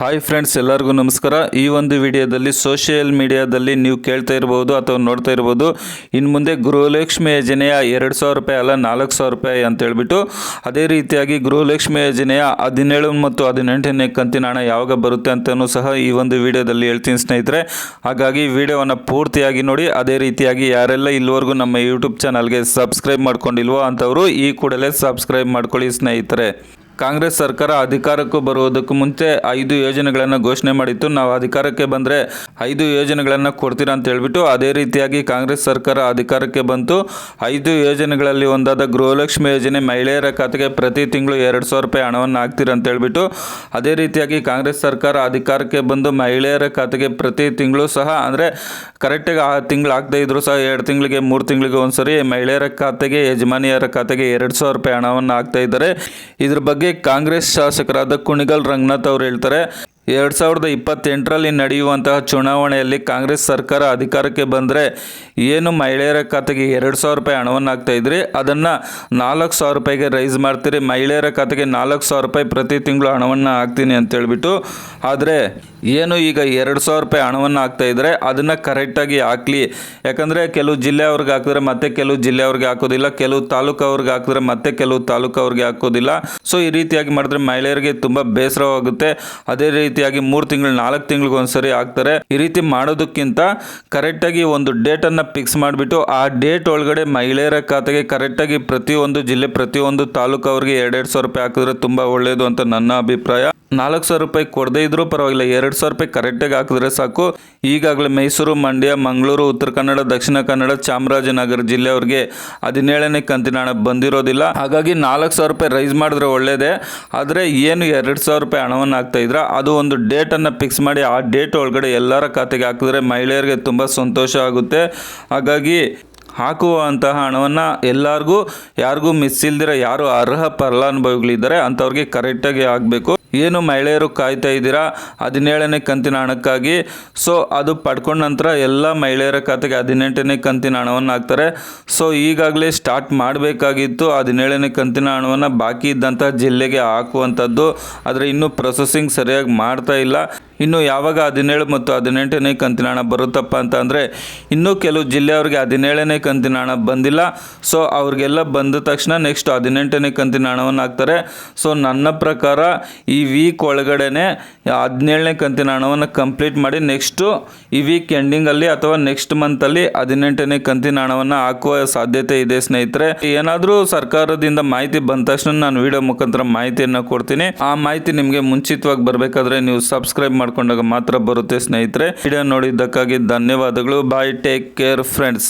Hi friends, ಎಲ್ಲರಿಗೂ ನಮಸ್ಕಾರ. ಈ ಒಂದು ವಿಡಿಯೋದಲ್ಲಿ ಸೋಷಿಯಲ್ ಮೀಡಿಯಾದಲ್ಲಿ ನೀವು ಕೇಳ್ತಾ ಇರ್ಬೋದು ಅಥವಾ ನೋಡ್ತಾ ಇರ್ಬೋದು ಇನ್ನು ಮುಂದೆ ಗೃಹಲಕ್ಷ್ಮಿ ಯೋಜನೆಯ ಎರಡು ಸಾವಿರ ರೂಪಾಯಿ ಅಲ್ಲ, ನಾಲ್ಕು ಸಾವಿರ ರೂಪಾಯಿ ಅಂತ ಹೇಳ್ಬಿಟ್ಟು, ಅದೇ ರೀತಿಯಾಗಿ ಗೃಹಲಕ್ಷ್ಮಿ ಯೋಜನೆಯ ಹದಿನೇಳು ಮತ್ತು ಹದಿನೆಂಟನೇ ಕಂತಿನ ಹಣ ಯಾವಾಗ ಬರುತ್ತೆ ಅಂತಲೂ ಸಹ ಈ ಒಂದು ವಿಡಿಯೋದಲ್ಲಿ ಹೇಳ್ತೀನಿ ಸ್ನೇಹಿತರೆ. ಹಾಗಾಗಿ ವಿಡಿಯೋವನ್ನು ಪೂರ್ತಿಯಾಗಿ ನೋಡಿ, ಅದೇ ರೀತಿಯಾಗಿ ಯಾರೆಲ್ಲ ಇಲ್ಲಿವರೆಗೂ ನಮ್ಮ ಯೂಟ್ಯೂಬ್ ಚಾನಲ್ಗೆ ಸಬ್ಸ್ಕ್ರೈಬ್ ಮಾಡ್ಕೊಂಡಿಲ್ವೋ ಅಂಥವರು ಈ ಕೂಡಲೇ ಸಬ್ಸ್ಕ್ರೈಬ್ ಮಾಡ್ಕೊಳ್ಳಿ ಸ್ನೇಹಿತರೆ. ಕಾಂಗ್ರೆಸ್ ಸರ್ಕಾರ ಅಧಿಕಾರಕ್ಕೂ ಬರುವುದಕ್ಕೂ ಮುಂಚೆ ಐದು ಯೋಜನೆಗಳನ್ನು ಘೋಷಣೆ ಮಾಡಿತ್ತು. ನಾವು ಅಧಿಕಾರಕ್ಕೆ ಬಂದರೆ ಐದು ಯೋಜನೆಗಳನ್ನು ಕೊಡ್ತೀರಾ ಅಂತ ಹೇಳ್ಬಿಟ್ಟು ಅದೇ ರೀತಿಯಾಗಿ ಕಾಂಗ್ರೆಸ್ ಸರ್ಕಾರ ಅಧಿಕಾರಕ್ಕೆ ಬಂತು. ಐದು ಯೋಜನೆಗಳಲ್ಲಿ ಒಂದಾದ ಗೃಹಲಕ್ಷ್ಮಿ ಯೋಜನೆ ಮಹಿಳೆಯರ ಖಾತೆಗೆ ಪ್ರತಿ ತಿಂಗಳು ಎರಡು ಸಾವಿರ ರೂಪಾಯಿ ಹಣವನ್ನು ಹಾಕ್ತೀರಾ ಅಂತ ಹೇಳ್ಬಿಟ್ಟು ಅದೇ ರೀತಿಯಾಗಿ ಕಾಂಗ್ರೆಸ್ ಸರ್ಕಾರ ಅಧಿಕಾರಕ್ಕೆ ಬಂದು ಮಹಿಳೆಯರ ಖಾತೆಗೆ ಪ್ರತಿ ತಿಂಗಳು ಸಹ ಅಂದರೆ ಕರೆಕ್ಟಾಗಿ ಆ ತಿಂಗಳು ಹಾಕದೇ ಇದ್ದರೂ ಸಹ ಎರಡು ತಿಂಗಳಿಗೆ, ಮೂರು ತಿಂಗಳಿಗೆ ಒಂದ್ಸರಿ ಮಹಿಳೆಯರ ಖಾತೆಗೆ, ಯಜಮಾನಿಯರ ಖಾತೆಗೆ ಎರಡು ಸಾವಿರ ರೂಪಾಯಿ ಹಣವನ್ನು ಹಾಕ್ತಾ ಇದ್ದಾರೆ. ಇದ್ರ ಬಗ್ಗೆ ಕಾಂಗ್ರೆಸ್ ಶಾಸಕರಾದ ಕುಣಿಗಲ್ ರಂಗನಾಥ್ ಅವರು ಹೇಳ್ತಾರೆ ಎರಡು ಸಾವಿರದ ಇಪ್ಪತ್ತೆಂಟರಲ್ಲಿ ನಡೆಯುವಂತಹ ಚುನಾವಣೆಯಲ್ಲಿ ಕಾಂಗ್ರೆಸ್ ಸರ್ಕಾರ ಅಧಿಕಾರಕ್ಕೆ ಬಂದರೆ ಏನು ಮಹಿಳೆಯರ ಖಾತೆಗೆ ಎರಡು ಸಾವಿರ ರೂಪಾಯಿ ಹಣವನ್ನು ಹಾಕ್ತಾ ಇದ್ರಿ? ಅದನ್ನು ನಾಲ್ಕು ಸಾವಿರ ರೂಪಾಯಿಗೆ ರೈಸ್ ಮಾಡ್ತೀರಿ. ಮಹಿಳೆಯರ ಖಾತೆಗೆ ನಾಲ್ಕು ಸಾವಿರ ರೂಪಾಯಿ ಪ್ರತಿ ತಿಂಗಳು ಹಣವನ್ನು ಹಾಕ್ತೀನಿ ಅಂತ ಹೇಳ್ಬಿಟ್ಟು, ಆದರೆ ಏನು ಈಗ ಎರಡು ಸಾವಿರ ರೂಪಾಯಿ ಹಣವನ್ನು ಹಾಕ್ತಾ ಇದ್ದರೆ ಅದನ್ನು ಕರೆಕ್ಟಾಗಿ ಹಾಕ್ಲಿ. ಯಾಕಂದರೆ ಕೆಲವು ಜಿಲ್ಲೆಯವ್ರಿಗೆ ಹಾಕಿದ್ರೆ ಮತ್ತೆ ಕೆಲವು ಜಿಲ್ಲೆಯವ್ರಿಗೆ ಹಾಕೋದಿಲ್ಲ, ಕೆಲವು ತಾಲೂಕು ಅವ್ರಿಗೆ ಹಾಕಿದ್ರೆ ಮತ್ತೆ ಕೆಲವು ತಾಲೂಕು ಅವ್ರಿಗೆ ಹಾಕೋದಿಲ್ಲ. ಸೊ ಈ ರೀತಿಯಾಗಿ ಮಾಡಿದ್ರೆ ಮಹಿಳೆಯರಿಗೆ ತುಂಬ ಬೇಸರವಾಗುತ್ತೆ. ಅದೇ ರೀತಿಯಾಗಿ ಮೂರು ತಿಂಗಳು, ನಾಲ್ಕು ತಿಂಗಳಿಗೆ ಒಂದ್ಸರಿ ಹಾಕ್ತಾರೆ ಈ ರೀತಿ ಮಾಡೋದಕ್ಕಿಂತ ಕರೆಕ್ಟಾಗಿ ಒಂದು ಡೇಟನ್ನು ಫಿಕ್ಸ್ ಮಾಡಿಬಿಟ್ಟು ಆ ಡೇಟ್ ಒಳಗಡೆ ಮಹಿಳೆಯರ ಖಾತೆಗೆ ಕರೆಕ್ಟಾಗಿ ಪ್ರತಿಯೊಂದು ಜಿಲ್ಲೆ, ಪ್ರತಿಯೊಂದು ತಾಲೂಕು ಅವರಿಗೆ ಎರಡೆರಡು ಸಾವಿರ ರೂಪಾಯಿ ಹಾಕಿದ್ರೆ ತುಂಬ ಒಳ್ಳೆಯದು ಅಂತ ನನ್ನ ಅಭಿಪ್ರಾಯ. ನಾಲ್ಕು ಸಾವಿರ ರೂಪಾಯಿ ಕೊಡದೇ ಇದ್ರೂ ಪರವಾಗಿಲ್ಲ, ಎರಡು ಸಾವಿರ ರೂಪಾಯಿ ಕರೆಕ್ಟಾಗಿ ಹಾಕಿದ್ರೆ ಸಾಕು. ಈಗಾಗಲೇ ಮೈಸೂರು, ಮಂಡ್ಯ, ಮಂಗಳೂರು, ಉತ್ತರ ಕನ್ನಡ, ದಕ್ಷಿಣ ಕನ್ನಡ, ಚಾಮರಾಜನಗರ ಜಿಲ್ಲೆಯವ್ರಿಗೆ ಹದಿನೇಳನೇ ಕಂತಿನ ಹಣ ಬಂದಿರೋದಿಲ್ಲ. ಹಾಗಾಗಿ ನಾಲ್ಕು ಸಾವಿರ ರೂಪಾಯಿ ರೈಸ್ ಮಾಡಿದ್ರೆ ಒಳ್ಳೆಯದೇ ಆದರೆ ಏನು ಎರಡು ಸಾವಿರ ರೂಪಾಯಿ ಹಣವನ್ನು ಹಾಕ್ತಾ ಇದ್ರ? ಅದು ಒಂದು ಡೇಟನ್ನು ಫಿಕ್ಸ್ ಮಾಡಿ, ಆ ಡೇಟ್ ಒಳಗಡೆ ಎಲ್ಲರ ಖಾತೆಗೆ ಹಾಕಿದ್ರೆ ಮಹಿಳೆಯರಿಗೆ ತುಂಬ ಸಂತೋಷ ಆಗುತ್ತೆ. ಹಾಗಾಗಿ ಹಾಕುವಂತಹ ಹಣವನ್ನು ಎಲ್ಲರಿಗೂ, ಯಾರಿಗೂ ಮಿಸ್ ಇಲ್ದಿರ, ಯಾರು ಅರ್ಹ ಫಲಾನುಭವಿಗಳಿದ್ದಾರೆ ಅಂಥವ್ರಿಗೆ ಕರೆಕ್ಟಾಗಿ ಆಗಬೇಕು ಏನು ಮಹಿಳೆಯರು ಕಾಯ್ತಾ ಇದ್ದೀರಾ? ಹದಿನೇಳನೇ ಕಂತಿನ ಹಣಕ್ಕಾಗಿ. ಸೊ ಅದು ಪಡ್ಕೊಂಡ ನಂತರ ಎಲ್ಲ ಮಹಿಳೆಯರ ಖಾತೆಗೆ ಹದಿನೆಂಟನೇ ಕಂತಿನ ಹಣವನ್ನು ಹಾಕ್ತಾರೆ. ಸೊ ಈಗಾಗಲೇ ಸ್ಟಾರ್ಟ್ ಮಾಡಬೇಕಾಗಿತ್ತು ಹದಿನೇಳನೇ ಕಂತಿನ ಹಣವನ್ನು. ಬಾಕಿ ಇದ್ದಂಥ ಜಿಲ್ಲೆಗೆ ಹಾಕುವಂಥದ್ದು. ಆದರೆ ಇನ್ನೂ ಪ್ರೊಸೆಸಿಂಗ್ ಸರಿಯಾಗಿ ಮಾಡ್ತಾ ಇಲ್ಲ. ಇನ್ನು ಯಾವಾಗ ಹದಿನೇಳು ಮತ್ತು ಹದಿನೆಂಟನೇ ಕಂತಿನ ಹಣ ಬರುತ್ತಪ್ಪ ಅಂತ ಅಂದರೆ ಇನ್ನೂ ಕೆಲವು ಜಿಲ್ಲೆಯವ್ರಿಗೆ ಹದಿನೇಳನೇ ಕಂತಿನ ಹಣ ಬಂದಿಲ್ಲ. ಸೊ ಅವ್ರಿಗೆಲ್ಲ ಬಂದ ತಕ್ಷಣ ನೆಕ್ಸ್ಟ್ ಹದಿನೆಂಟನೇ ಕಂತಿನ ಹಣವನ್ನು ಹಾಕ್ತಾರೆ. ಸೊ ನನ್ನ ಪ್ರಕಾರ ಈ ವೀಕ್ ಒಳಗಡೆನೆ ಹದಿನೇಳನೇ ಕಂತಿನ ಹಣವನ್ನು ಕಂಪ್ಲೀಟ್ ಮಾಡಿ ನೆಕ್ಸ್ಟು ಈ ವೀಕ್ ಎಂಡಿಂಗಲ್ಲಿ ಅಥವಾ ನೆಕ್ಸ್ಟ್ ಮಂತಲ್ಲಿ ಹದಿನೆಂಟನೇ ಕಂತಿನ ಹಣವನ್ನು ಹಾಕುವ ಸಾಧ್ಯತೆ ಇದೆ ಸ್ನೇಹಿತರೆ. ಏನಾದರೂ ಸರ್ಕಾರದಿಂದ ಮಾಹಿತಿ ಬಂದ ತಕ್ಷಣ ನಾನು ವಿಡಿಯೋ ಮುಖಾಂತರ ಮಾಹಿತಿಯನ್ನು ಕೊಡ್ತೀನಿ. ಆ ಮಾಹಿತಿ ನಿಮಗೆ ಮುಂಚಿತವಾಗಿ ಬರಬೇಕಾದ್ರೆ ನೀವು ಸಬ್ಸ್ಕ್ರೈಬ್ ಮಾಡ್ಕೊಂಡಾಗ ಮಾತ್ರ ಬರುತ್ತೆ ಸ್ನೇಹಿತರೆ. ವಿಡಿಯೋ ನೋಡಿದ್ದಕ್ಕಾಗಿ ಧನ್ಯವಾದಗಳು. Bye take care friends